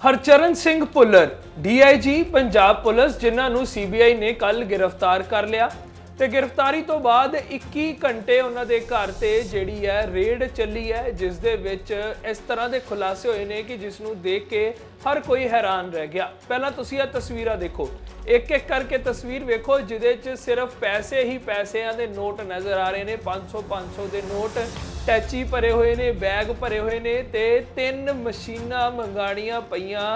Harcharan Singh Bhullar DIG Punjab police ਜਿਨ੍ਹਾਂ ਨੂੰ CBI ਨੇ ਕੱਲ ਗ੍ਰਿਫਤਾਰ ਕਰ ਲਿਆ। ਤੇ ਗ੍ਰਿਫਤਾਰੀ ਤੋਂ ਬਾਅਦ 21 ਘੰਟੇ ਉਹਨਾਂ ਦੇ ਘਰ ਤੇ ਜਿਹੜੀ ਹੈ ਰੇਡ ਚੱਲੀ ਹੈ, ਜਿਸ ਦੇ ਵਿੱਚ ਇਸ ਤਰ੍ਹਾਂ ਦੇ ਖੁਲਾਸੇ ਹੋਏ ਨੇ ਕਿ ਜਿਸ ਨੂੰ ਦੇਖ ਕੇ ਹਰ ਕੋਈ ਹੈਰਾਨ ਰਹਿ ਗਿਆ। ਪਹਿਲਾਂ ਤੁਸੀਂ ਇਹ ਤਸਵੀਰਾਂ ਦੇਖੋ। ਇੱਕ ਇੱਕ ਕਰਕੇ ਤਸਵੀਰ ਵੇਖੋ, ਜਿਹਦੇ 'ਚ ਸਿਰਫ ਪੈਸੇ ਹੀ ਪੈਸਿਆਂ ਦੇ ਨੋਟ ਨਜ਼ਰ ਆ ਰਹੇ ਨੇ। 500 500 ਦੇ ਨੋਟ ਟੈਚੀ ਭਰੇ ਹੋਏ ਨੇ, ਬੈਗ ਭਰੇ ਹੋਏ ਨੇ ਤੇ ਤਿੰਨ ਮਸ਼ੀਨਾਂ ਮੰਗਾਣੀਆਂ ਪਈਆਂ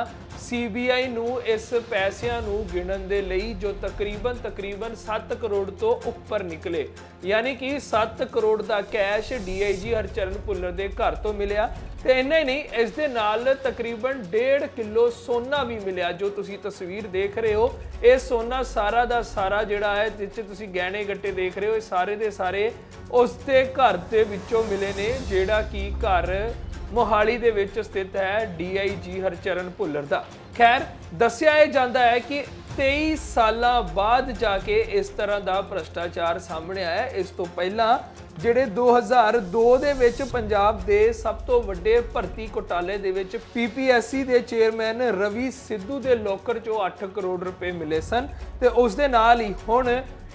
ਸੀਬੀਆਈ ਨੂੰ ਇਸ ਪੈਸਿਆਂ ਨੂੰ ਗਿਣਨ ਦੇ ਲਈ ਜੋ ਤਕਰੀਬਨ ਤਕਰੀਬਨ 7 ਕਰੋੜ ਤੋਂ ਉੱਪਰ ਨਿਕਲੇ। ਯਾਨੀ ਕਿ 7 ਕਰੋੜ ਦਾ ਕੈਸ਼ ਡੀਆਈਜੀ ਹਰਚਰਨ ਭੁੱਲਰ ਦੇ ਘਰ ਤੋਂ ਮਿਲਿਆ ਤੇ ਇੰਨਾ ਹੀ ਨਹੀਂ, ਇਸ ਦੇ ਨਾਲ ਤਕਰੀਬਨ 1.5 ਕਿਲੋ ਸੋਨਾ ਵੀ ਮਿਲਿਆ, ਜੋ ਤੁਸੀਂ ਤਸਵੀਰ ਦੇਖ ਰਹੇ ਹੋ। ਇਹ ਸੋਨਾ ਸਾਰਾ ਦਾ ਸਾਰਾ ਜਿਹੜਾ ਹੈ, ਜਿਸ 'ਚ ਤੁਸੀਂ ਗਹਿਣੇ ਗੱਟੇ ਦੇਖ ਰਹੇ ਹੋ, ਇਹ ਸਾਰੇ ਦੇ ਸਾਰੇ ਉਸ ਦੇ ਘਰ ਦੇ ਵਿੱਚੋਂ ਮਿਲੇ ਨੇ, ਜਿਹੜਾ ਕਿ ਘਰ ਮੋਹਾਲੀ ਦੇ ਵਿੱਚ ਸਥਿਤ ਹੈ ਡੀਆਈਜੀ ਹਰਚਰਨ ਭੁੱਲਰ ਦਾ। ਖੈਰ, ਦੱਸਿਆ ਇਹ ਜਾਂਦਾ ਹੈ ਕਿ 23 ਸਾਲਾਂ ਬਾਅਦ ਜਾ ਕੇ ਇਸ ਤਰ੍ਹਾਂ ਦਾ ਭ੍ਰਸ਼ਟਾਚਾਰ ਸਾਹਮਣੇ ਆਇਆ ਇਸ ਤੋਂ ਪਹਿਲਾਂ ਜਿਹੜੇ 2002 ਦੇ ਵਿੱਚ ਪੰਜਾਬ ਦੇ ਸਭ ਤੋਂ ਵੱਡੇ ਭਰਤੀ ਘੁਟਾਲੇ ਦੇ ਵਿੱਚ ਪੀਪੀਐਸਸੀ ਦੇ ਚੇਅਰਮੈਨ ਰਵੀ ਸਿੱਧੂ ਦੇ ਲੋਕਰ ਚੋਂ 8 ਕਰੋੜ ਰੁਪਏ ਮਿਲੇ ਸਨ ਤੇ ਉਸ ਦੇ ਨਾਲ ਹੀ ਹੁਣ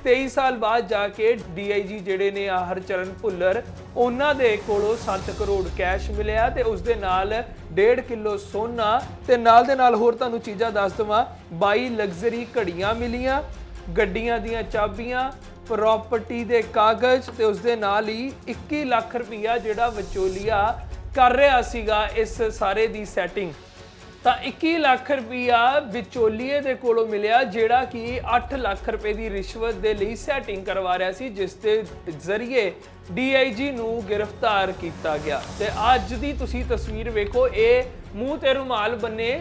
23 ਸਾਲ ਬਾਅਦ ਜਾ ਕੇ ਡੀਆਈਜੀ ਜਿਹੜੇ ਨੇ ਆ ਹਰਚਰਨ ਭੁੱਲਰ, ਉਹਨਾਂ ਦੇ ਕੋਲੋਂ 7 ਕਰੋੜ ਕੈਸ਼ ਮਿਲਿਆ ਤੇ ਉਸ ਦੇ ਨਾਲ 1.5 ਕਿਲੋ ਸੋਨਾ ਤੇ ਨਾਲ ਦੇ ਨਾਲ ਹੋਰ ਤੁਹਾਨੂੰ ਚੀਜ਼ਾਂ ਦੱਸ ਦਵਾਂ। 22 ਲਗਜ਼ਰੀ ਘੜੀਆਂ ਮਿਲੀਆਂ, ਗੱਡੀਆਂ ਦੀਆਂ ਚਾਬੀਆਂ ਪ੍ਰਾਪਰਟੀ ਦੇ ਕਾਗਜ਼ ਤੇ ਉਸ ਦੇ ਨਾਲ ਹੀ 21 ਲੱਖ ਰੁਪਈਆ ਜਿਹੜਾ ਵਿਚੋਲੀਆ ਕਰ ਰਿਹਾ ਸੀਗਾ ਇਸ ਸਾਰੇ ਦੀ ਸੈਟਿੰਗ ਤਾਂ 21 ਲੱਖ ਰੁਪਈਆ ਵਿਚੋਲੀਏ ਦੇ ਕੋਲੋਂ ਮਿਲਿਆ, ਜਿਹੜਾ ਕਿ 8 ਲੱਖ ਰੁਪਏ ਦੀ ਰਿਸ਼ਵਤ ਦੇ ਲਈ ਸੈਟਿੰਗ ਕਰਵਾ ਰਿਹਾ ਸੀ, ਜਿਸ ਦੇ ਜ਼ਰੀਏ ਡੀਆਈਜੀ ਨੂੰ ਗ੍ਰਿਫਤਾਰ ਕੀਤਾ ਗਿਆ। ਤੇ ਅੱਜ ਦੀ ਤੁਸੀਂ ਤਸਵੀਰ ਵੇਖੋ, ਇਹ ਮੂੰਹ ਤੇ ਰੁਮਾਲ ਬੰਨੇ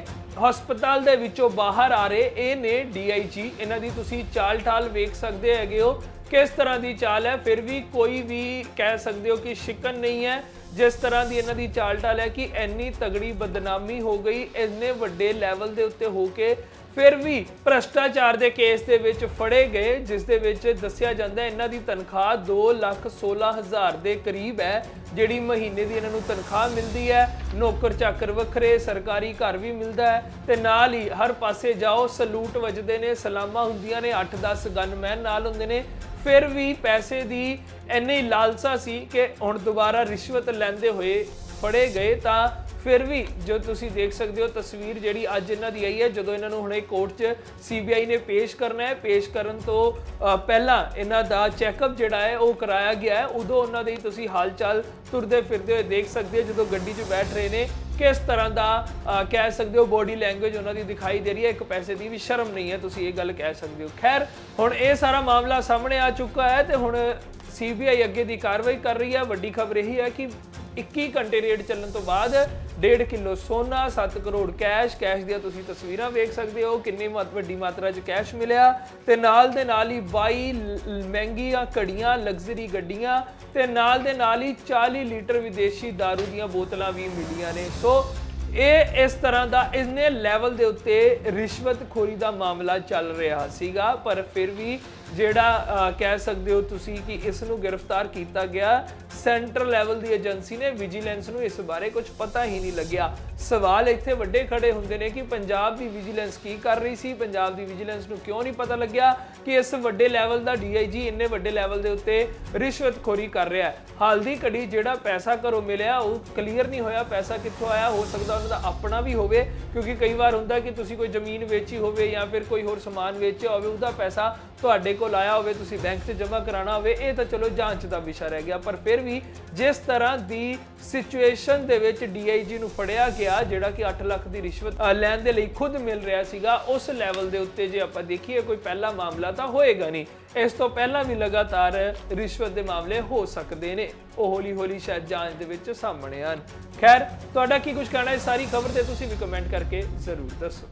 ਹਸਪਤਾਲ ਦੇ ਵਿੱਚੋਂ ਬਾਹਰ ਆ ਰਹੇ, ਇਹ ਨੇ ਡੀਆਈਜੀ ਇਹਨਾਂ ਦੀ ਤੁਸੀਂ ਚਾਲ ਠਾਲ ਵੇਖ ਸਕਦੇ ਹੈਗੇ ਹੋ, ਕਿਸ ਤਰ੍ਹਾਂ ਦੀ ਚਾਲ ਹੈ, ਫਿਰ ਵੀ ਕੋਈ ਵੀ ਕਹਿ ਸਕਦੇ ਹੋ ਕਿ ਸ਼ਿਕਨ ਨਹੀਂ ਹੈ। ਜਿਸ ਤਰ੍ਹਾਂ ਦੀ ਇਹਨਾਂ ਦੀ ਚਾਲ ਟਾਲ ਹੈ ਕਿ ਇੰਨੀ ਤਗੜੀ ਬਦਨਾਮੀ ਹੋ ਗਈ, ਇੰਨੇ ਵੱਡੇ ਲੈਵਲ ਦੇ ਉੱਤੇ ਹੋ ਕੇ ਫਿਰ ਵੀ ਭ੍ਰਸ਼ਟਾਚਾਰ ਦੇ ਕੇਸ ਦੇ ਵਿੱਚ ਫੜੇ ਗਏ, ਜਿਸ ਦੇ ਵਿੱਚ ਦੱਸਿਆ ਜਾਂਦਾ ਇਹਨਾਂ ਦੀ ਤਨਖਾਹ 2 ਲੱਖ 16 ਹਜ਼ਾਰ ਦੇ ਕਰੀਬ ਹੈ, ਜਿਹੜੀ ਮਹੀਨੇ ਦੀ ਇਹਨਾਂ ਨੂੰ ਤਨਖਾਹ ਮਿਲਦੀ ਹੈ। ਨੌਕਰ ਚਾਕਰ ਵੱਖਰੇ, ਸਰਕਾਰੀ ਘਰ ਵੀ ਮਿਲਦਾ ਹੈ ਤੇ ਨਾਲ ਹੀ ਹਰ ਪਾਸੇ ਜਾਓ, ਸਲੂਟ ਵੱਜਦੇ ਨੇ, ਸਲਾਮਾਂ ਹੁੰਦੀਆਂ ਨੇ 8-10 ਗਨਮੈਨ ਨਾਲ ਹੁੰਦੇ ਨੇ। ਫਿਰ ਵੀ ਪੈਸੇ ਦੀ ਇੰਨੀ ਲਾਲਸਾ ਸੀ ਕਿ ਹੁਣ ਦੁਬਾਰਾ ਰਿਸ਼ਵਤ ਲੈਂਦੇ ਹੋਏ ਫੜੇ ਗਏ ਤਾਂ ਫਿਰ ਵੀ ਜੋ ਤੁਸੀਂ ਦੇਖ ਸਕਦੇ ਹੋ ਤਸਵੀਰ ਜਿਹੜੀ ਅੱਜ ਇਹਨਾਂ ਦੀ ਆਈ ਹੈ, ਜਦੋਂ ਇਹਨਾਂ ਨੂੰ ਹੁਣੇ ਕੋਰਟ 'ਚ ਸੀਬੀਆਈ ਨੇ ਪੇਸ਼ ਕਰਨਾ ਹੈ, ਪੇਸ਼ ਕਰਨ ਤੋਂ ਪਹਿਲਾਂ ਇਹਨਾਂ ਦਾ ਚੈੱਕਅਪ ਜਿਹੜਾ ਹੈ, ਉਹ ਕਰਾਇਆ ਗਿਆ ਹੈ। ਉਦੋਂ ਉਹਨਾਂ ਦੇ ਤੁਸੀਂ ਹਾਲਚਾਲ ਤੁਰਦੇ ਫਿਰਦੇ ਹੋਏ ਦੇਖ ਸਕਦੇ ਹੋ, ਜਦੋਂ ਗੱਡੀ 'ਚ ਬੈਠ ਰਹੇ ਨੇ ਕਿਸ ਤਰ੍ਹਾਂ ਦਾ ਅ, ਕਹਿ ਸਕਦੇ ਹੋ ਬੋਡੀ ਲੈਂਗੁਏਜ ਉਹਨਾਂ ਦੀ ਦਿਖਾਈ ਦੇ ਰਹੀ ਹੈ ਇੱਕ ਪੈਸੇ ਦੀ ਵੀ ਸ਼ਰਮ ਨਹੀਂ ਹੈ ਤੁਸੀਂ ਇਹ ਗੱਲ ਕਹਿ ਸਕਦੇ ਹੋ। ਖੈਰ ਹੁਣ ਇਹ ਸਾਰਾ ਮਾਮਲਾ ਸਾਹਮਣੇ ਆ ਚੁੱਕਾ ਹੈ ਤੇ ਹੁਣ ਸੀਬੀਆਈ ਅੱਗੇ ਦੀ ਕਾਰਵਾਈ ਕਰ ਰਹੀ ਹੈ। ਵੱਡੀ ਖਬਰ ਇਹ ਹੈ ਕਿ 21 ਘੰਟੇ ਰੇਡ ਚੱਲਣ ਤੋਂ ਬਾਅਦ 1.5 ਕਿਲੋ ਸੋਨਾ 7 ਕਰੋੜ ਕੈਸ਼ ਕੈਸ਼ ਦੀਆਂ ਤੁਸੀਂ ਤਸਵੀਰਾਂ ਵੇਖ ਸਕਦੇ ਹੋ, ਕਿੰਨੀ ਮਾਤ ਵੱਡੀ ਮਾਤਰਾ 'ਚ ਕੈਸ਼ ਮਿਲਿਆ। ਤੇ ਨਾਲ ਦੇ ਨਾਲ ਹੀ 22 ਮਹਿੰਗੀਆਂ ਘੜੀਆਂ ਲਗਜ਼ਰੀ ਗੱਡੀਆਂ, ਤੇ ਨਾਲ ਦੇ ਨਾਲ ਹੀ 40 ਲੀਟਰ ਵਿਦੇਸ਼ੀ दारू ਦੀਆਂ ਬੋਤਲਾਂ ਵੀ ਮਿਲੀਆਂ ਨੇ। ਸੋ ਇਹ ਇਸ ਤਰ੍ਹਾਂ ਦਾ ਇਸਨੇ ਲੈਵਲ ਦੇ ਉੱਤੇ ਰਿਸ਼ਵਤਖੋਰੀ ਦਾ ਮਾਮਲਾ ਚੱਲ ਰਿਹਾ ਸੀਗਾ, ਪਰ ਫਿਰ ਵੀ ਜਿਹੜਾ ਕਹਿ ਸਕਦੇ ਹੋ ਤੁਸੀਂ ਕਿ ਇਸ ਨੂੰ ਗ੍ਰਿਫਤਾਰ ਕੀਤਾ ਗਿਆ, ਸੈਂਟਰਲ ਲੈਵਲ ਦੀ ਏਜੰਸੀ ਨੇ ਵਿਜੀਲੈਂਸ ਨੂੰ ਇਸ ਬਾਰੇ ਕੁਝ ਪਤਾ ਹੀ ਨਹੀਂ ਲੱਗਿਆ। ਸਵਾਲ ਇੱਥੇ ਵੱਡੇ ਖੜੇ ਹੁੰਦੇ ਨੇ ਕਿ ਪੰਜਾਬ ਦੀ ਵਿਜੀਲੈਂਸ ਕੀ ਕਰ ਰਹੀ ਸੀ, ਪੰਜਾਬ ਦੀ ਵਿਜੀਲੈਂਸ ਨੂੰ ਕਿਉਂ ਨਹੀਂ ਪਤਾ ਲੱਗਿਆ ਕਿ ਇਸ ਵੱਡੇ ਲੈਵਲ ਦਾ ਡੀਆਈਜੀ ਇੰਨੇ ਵੱਡੇ ਲੈਵਲ ਦੇ ਉੱਤੇ ਰਿਸ਼ਵਤਖੋਰੀ ਕਰ ਰਿਹਾ ਹੈ। ਹਾਲ ਦੀ ਘੜੀ ਜਿਹੜਾ ਪੈਸਾ ਘਰੋਂ ਮਿਲਿਆ, ਉਹ ਕਲੀਅਰ ਨਹੀਂ ਹੋਇਆ, ਪੈਸਾ ਕਿੱਥੋਂ ਆਇਆ, ਹੋ ਸਕਦਾ ਉਹਨਾਂ ਦਾ ਆਪਣਾ ਵੀ ਹੋਵੇ, ਕਿਉਂਕਿ ਕਈ ਵਾਰ ਹੁੰਦਾ ਕਿ ਤੁਸੀਂ ਕੋਈ ਜ਼ਮੀਨ ਵੇਚੀ ਹੋਵੇ ਜਾਂ ਫਿਰ ਕੋਈ ਹੋਰ ਸਮਾਨ ਵੇਚਿਆ ਹੋਵੇ, ਉਹਦਾ ਪੈਸਾ ਤੁਹਾਡੇ ਕੋਲ ਆਇਆ ਹੋਵੇ, ਤੁਸੀਂ ਬੈਂਕ 'ਚ ਜਮ੍ਹਾਂ ਕਰਾਉਣਾ ਹੋਵੇ, ਇਹ ਤਾਂ ਚਲੋ ਜਾਂਚ ਦਾ ਵਿਸ਼ਾ ਰਹਿ ਗਿਆ। ਪਰ ਫਿਰ ਵੀ ਜਿਸ ਤਰ੍ਹਾਂ ਦੀ ਸਿਚੁਏਸ਼ਨ ਦੇ ਵਿੱਚ ਡੀਆਈਜੀ ਨੂੰ ਫੜਿਆ ਗਿਆ, ਜਿਹੜਾ ਕਿ 8 ਲੱਖ ਦੀ ਰਿਸ਼ਵਤ ਲੈਣ ਦੇ ਲਈ ਖੁਦ ਮਿਲ ਰਿਹਾ ਸੀਗਾ, ਉਸ ਲੈਵਲ ਦੇ ਉੱਤੇ ਜੇ ਆਪਾਂ ਦੇਖੀਏ, ਕੋਈ ਪਹਿਲਾ ਮਾਮਲਾ ਤਾਂ ਹੋਏਗਾ ਨਹੀਂ। ਇਸ ਤੋਂ ਪਹਿਲਾਂ ਵੀ ਲਗਾਤਾਰ ਰਿਸ਼ਵਤ ਦੇ ਮਾਮਲੇ ਹੋ ਸਕਦੇ ਨੇ। ਉਹ ਹੌਲੀ ਹੌਲੀ ਸ਼ਾਇਦ ਜਾਂਚ ਦੇ ਵਿੱਚ ਸਾਹਮਣੇ ਆਣ ਖੈਰ, ਤੁਹਾਡਾ ਕੀ ਕੁਝ ਕਹਿਣਾ ਹੈ? ਸਾਰੀ ਖਬਰ ਤੇ ਤੁਸੀਂ ਵੀ ਕਮੈਂਟ ਕਰਕੇ ਜ਼ਰੂਰ ਦੱਸੋ।